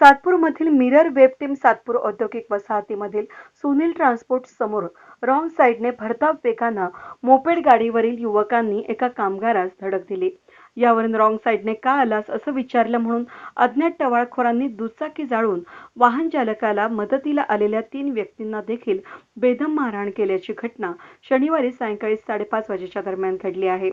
सातपूरमधील mirror web team Satpur औद्योगिक वसाहतीमधील Sunil transport समोर रॉंग साईडने भरधाव वेगानं मोपेड गाडीवरील युवकांनी एका कामगारास धडक दिली. यावरून रॉंग साईडने का आलास असं विचारलं म्हणून अज्ञात टवाळखोरांनी दुचाकी जाळून वाहन चालकाला मदतीला आलेल्या तीन व्यक्तींना देखील बेदम मारहाण केल्याची घटना शनिवारी सायंकाळी साडेपाच वाजेच्या दरम्यान घडली आहे.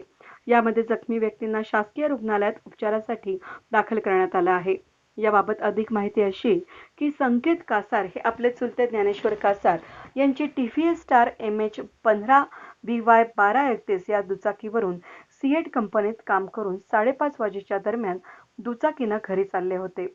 यामध्ये जखमी व्यक्तींना शासकीय रुग्णालयात उपचारासाठी दाखल करण्यात आलं आहे. याबाबत अधिक माहिती अशी की संकेत कासार हे आपले चुलते ज्ञानेश्वर कासार यांची T V S star M H पंधरा बी वाय बारा एकतीस या दुचाकीवरून सिएट कंपनीत काम करून साडेपाच वाजेच्या दरम्यान दुचाकीनं घरी चालले होते.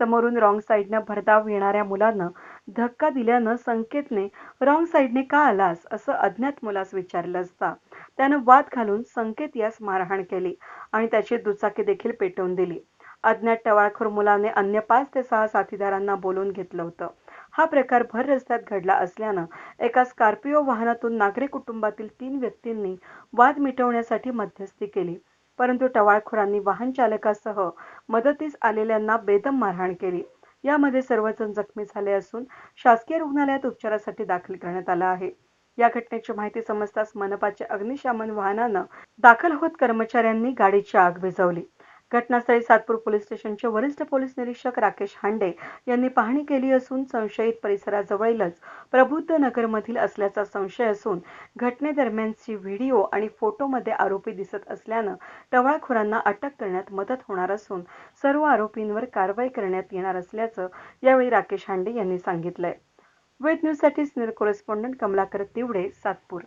समोरून रॉंग साईडनं भरधाव येणाऱ्या मुलानं धक्का दिल्यानं संकेतने रॉंग साईडने का आलास असं अज्ञात मुलास विचारलं असता. त्यानं वाद घालून संकेत यास मारहाण केली आणि त्याची दुचाकी देखील पेटवून दिली. अज्ञात टवाळखोर मुलाने अन्य पाच ते सहा साथीदारांना बोलून घेतलं होतं. हा प्रकार भर रस्त्यात घडला असल्यानं एका स्कॉर्पिओ वाहनातून नागरी कुटुंबातील तीन व्यक्तींनी वाद मिटवण्यासाठी मध्यस्थी केली. परंतु टवाळखोरांनी वाहन चालकासह मदतीस आलेल्यांना बेदम मारहाण केली. यामध्ये सर्वजण जखमी झाले असून शासकीय रुग्णालयात उपचारासाठी दाखल करण्यात आलं आहे. या घटनेची माहिती समजताच मनपाच्या अग्निशमन वाहनानं दाखल होत कर्मचाऱ्यांनी गाडीची आग विझवली. घटनास्थळी सातपूर पोलीस स्टेशनचे वरिष्ठ पोलीस निरीक्षक राकेश हांडे यांनी पाहणी केली असून संशयित परिसराजवळीलच प्रबुद्ध नगरमधील असल्याचा संशय असून घटनेदरम्यानची व्हिडिओ आणि फोटोमध्ये आरोपी दिसत असल्यानं टवाळखोरांना अटक करण्यात मदत होणार असून सर्व आरोपींवर कारवाई करण्यात येणार असल्याचं यावेळी राकेश हांडे यांनी सांगितलंय. वेद न्यूजसाठी सिनियर कोरेस्पॉन्डंट कमलाकर तिवडे सातपूर.